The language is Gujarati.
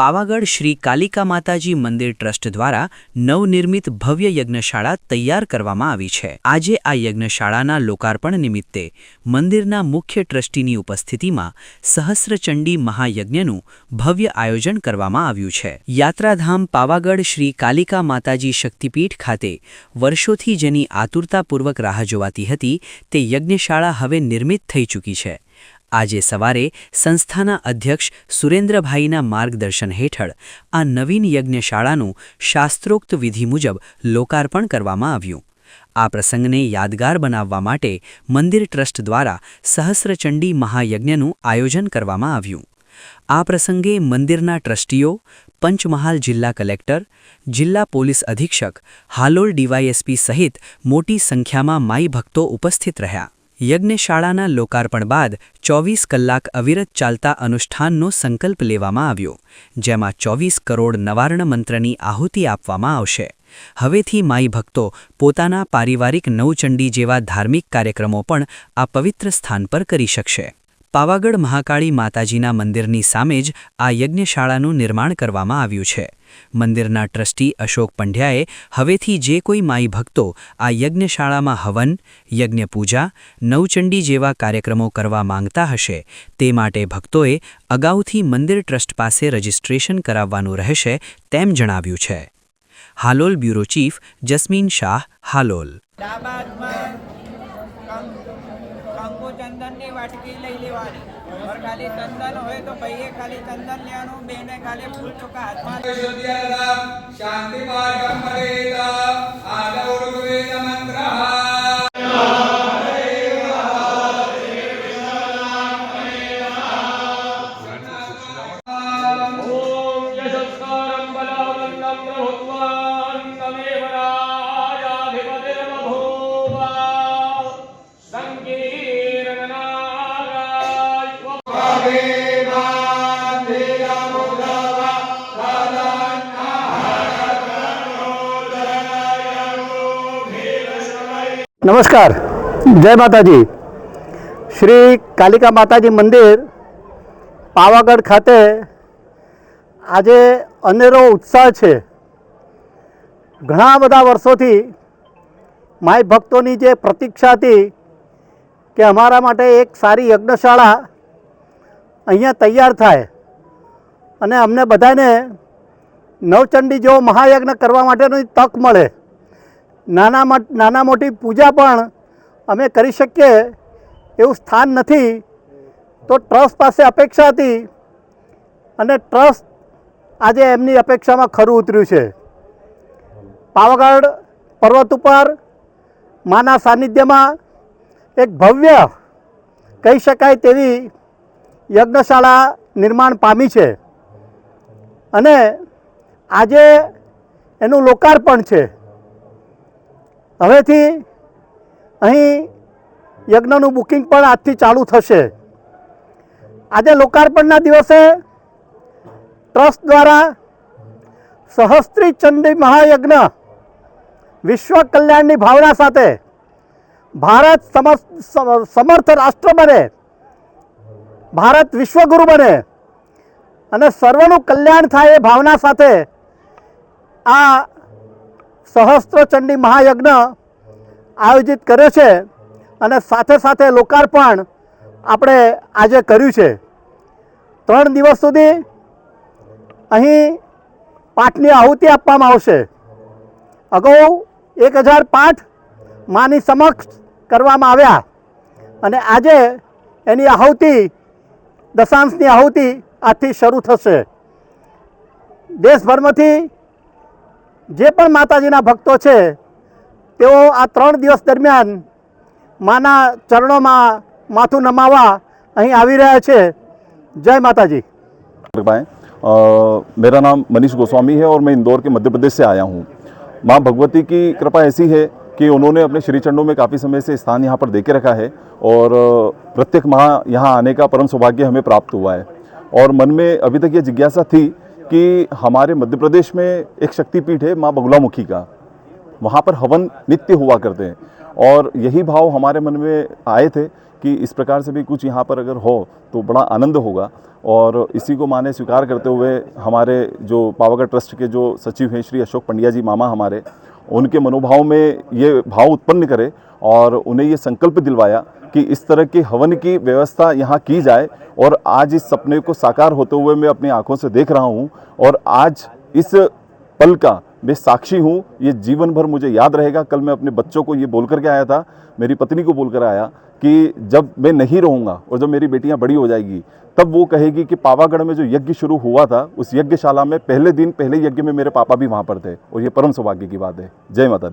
પાવાગઢ શ્રી કાલિકા માતાજી મંદિર ટ્રસ્ટ દ્વારા નવનિર્મિત ભવ્ય યજ્ઞશાળા તૈયાર કરવામાં આવી છે. આજે આ યજ્ઞશાળાના લોકાર્પણ નિમિત્તે મંદિરના મુખ્ય ટ્રસ્ટીની ઉપસ્થિતિમાં સહસ્રચંડી મહાયજ્ઞનું ભવ્ય આયોજન કરવામાં આવ્યું છે. યાત્રાધામ પાવાગઢ શ્રી કાલિકા માતાજી શક્તિપીઠ ખાતે વર્ષોથી જેની આતુરતાપૂર્વક રાહ જોવાતી હતી, તે યજ્ઞશાળા હવે નિર્મિત થઈ ચૂકી છે. આજે સવારે સંસ્થાના અધ્યક્ષ સુરેન્દ્રભાઈના માર્ગદર્શન હેઠળ આ નવીન યજ્ઞશાળાનું શાસ્ત્રોક્ત વિધિ મુજબ લોકાર્પણ કરવામાં આવ્યું. આ પ્રસંગને યાદગાર બનાવવા માટે મંદિર ટ્રસ્ટ દ્વારા સહસ્રચંડી મહાયજ્ઞનું આયોજન કરવામાં આવ્યું. આ પ્રસંગે મંદિરના ટ્રસ્ટીઓ, પંચમહાલ જિલ્લા કલેક્ટર, જિલ્લા પોલીસ અધિક્ષક, હાલોલ ડીવાયએસપી સહિત મોટી સંખ્યામાં માઈ ભક્તો ઉપસ્થિત રહ્યા. યજ્ઞશાળાના લોકાર્પણ બાદ ચોવીસ કલાક અવિરત ચાલતા અનુષ્ઠાનનો સંકલ્પ લેવામાં આવ્યો, જેમાં ચોવીસ કરોડ નવાર્ણ મંત્રની આહુતિ આપવામાં આવશે. હવેથી માઈ ભક્તો પોતાના પારિવારિક નવચંડી જેવા ધાર્મિક કાર્યક્રમો પણ આ પવિત્ર સ્થાન પર કરી શકશે. પાવાગઢ મહાકાળી માતાજીના મંદિરની સામે જ આ યજ્ઞશાળાનું નિર્માણ કરવામાં આવ્યું છે. મંદિરના ટ્રસ્ટી અશોક પંડ્યાએ હવેથી જે કોઈ માઈ ભક્તો આ યજ્ઞશાળામાં હવન યજ્ઞ પૂજા નવચંડી જેવા કાર્યક્રમો કરવા માંગતા હશે, તે માટે ભક્તોએ અગાઉથી મંદિર ટ્રસ્ટ પાસે રજિસ્ટ્રેશન કરાવવાનું રહેશે તેમ જણાવ્યું છે. Halol bureau chief Jasmin Shah, Halol. ચૂંટણી વાટકી લઈ લેવાની और ખાલી ચંદન હોય તો ભાઈએ ખાલી ચંદન લેવાનું બેને ખાલી ફૂલ ચોખા હાથમાં શાંતિ માર્ગમ પરેતા આગળ વેદ મંત્ર Brahma નમસ્કાર જય માતાજી શ્રી કાલિકા માતાજી મંદિર પાવાગઢ ખાતે આજે અનેરો ઉત્સાહ છે. ઘણા બધા વર્ષોથી માય ભક્તોની જે પ્રતીક્ષા હતી કે અમારા માટે એક સારી યજ્ઞશાળા અહીંયા તૈયાર થાય. અને અમને બધાને નવચંડી જેવો મહાયજ્ઞ કરવા માટેની તક મળે. નાના નાના મોટી પૂજા પણ અમે કરી શકીએ એવું સ્થાન નથી. તો ટ્રસ્ટ પાસે અપેક્ષા હતી. અને ટ્રસ્ટ આજે એમની અપેક્ષામાં ખરું ઉતર્યું છે. પાવાગઢ પર્વત ઉપર માના સાનિધ્યમાં એક ભવ્ય કહી શકાય તેવી યજ્ઞશાળા નિર્માણ પામી છે. અને આજે એનું લોકાર્પણ છે. હવેથી અહીં યજ્ઞનું બુકિંગ પણ આજથી ચાલુ થશે. આજે લોકાર્પણના દિવસે ટ્રસ્ટ દ્વારા સહસ્ત્રી ચંડી મહાયજ્ઞ વિશ્વ કલ્યાણની ભાવના સાથે ભારત સમર્થ રાષ્ટ્ર બને. ભારત વિશ્વગુરુ બને. અને સર્વનું કલ્યાણ થાય એ ભાવના સાથે આ સહસ્ત્ર ચંડી મહાયજ્ઞ આયોજિત કર્યો છે અને સાથે સાથે લોકાર્પણ આપણે આજે કર્યું છે. ત્રણ દિવસ સુધી અહીં પાઠની આહુતિ આપવામાં આવશે. અગાઉ એક હજાર પાઠ માની સમક્ષ કરવામાં આવ્યા. અને આજે એની આહુતિ દશાંશની આહુતિ આજથી શરૂ થશે દેશભરમાંથી જે પણ માતાજીના ભક્તો છે તેઓ આ ત્રણ દિવસ દરમિયાન માના ચરણોમાં માથું નમાવા અહીં આવી રહ્યા છે જય માતાજી कृपाएं अ, मेरा नाम मनीष गोस्वामी है और मैं इंदौर के मध्य प्रदेश से आया हूँ माँ भगवती की कृपा ऐसी है कि उन्होंने अपने श्री में काफ़ी समय से स्थान यहाँ पर दे के रखा है और प्रत्येक माह यहाँ आने का परम सौभाग्य हमें प्राप्त हुआ है। और मन में अभी तक ये जिज्ञासा थी कि हमारे मध्य प्रदेश में एक शक्तिपीठ है माँ बगुलामुखी का। वहाँ पर हवन नित्य हुआ करते हैं। और यही भाव हमारे मन में आए थे कि इस प्रकार से भी कुछ यहाँ पर अगर हो तो बड़ा आनंद होगा। और इसी को माने स्वीकार करते हुए हमारे जो पावागढ़ ट्रस्ट के जो सचिव हैं, श्री अशोक पंड्या जी मामा हमारे उनके मनोभाव में ये भाव उत्पन्न करे और उन्हें ये संकल्प दिलवाया कि इस तरह के हवन की व्यवस्था यहाँ की जाए और आज इस सपने को साकार होते हुए मैं अपनी आँखों से देख रहा हूँ और आज इस पल का मैं साक्षी हूँ, ये जीवन भर मुझे याद रहेगा। कल मैं अपने बच्चों को ये बोल करके आया था, मेरी पत्नी को बोल कर आया कि जब मैं नहीं रहूँगा और जब मेरी बेटियाँ बड़ी हो जाएगी, तब वो कहेगी कि पावागढ़ में जो यज्ञ शुरू हुआ था, उस यज्ञशाला में पहले दिन, पहले यज्ञ में मेरे पापा भी वहाँ पर थे और ये परम सौभाग्य की बात है। जय माता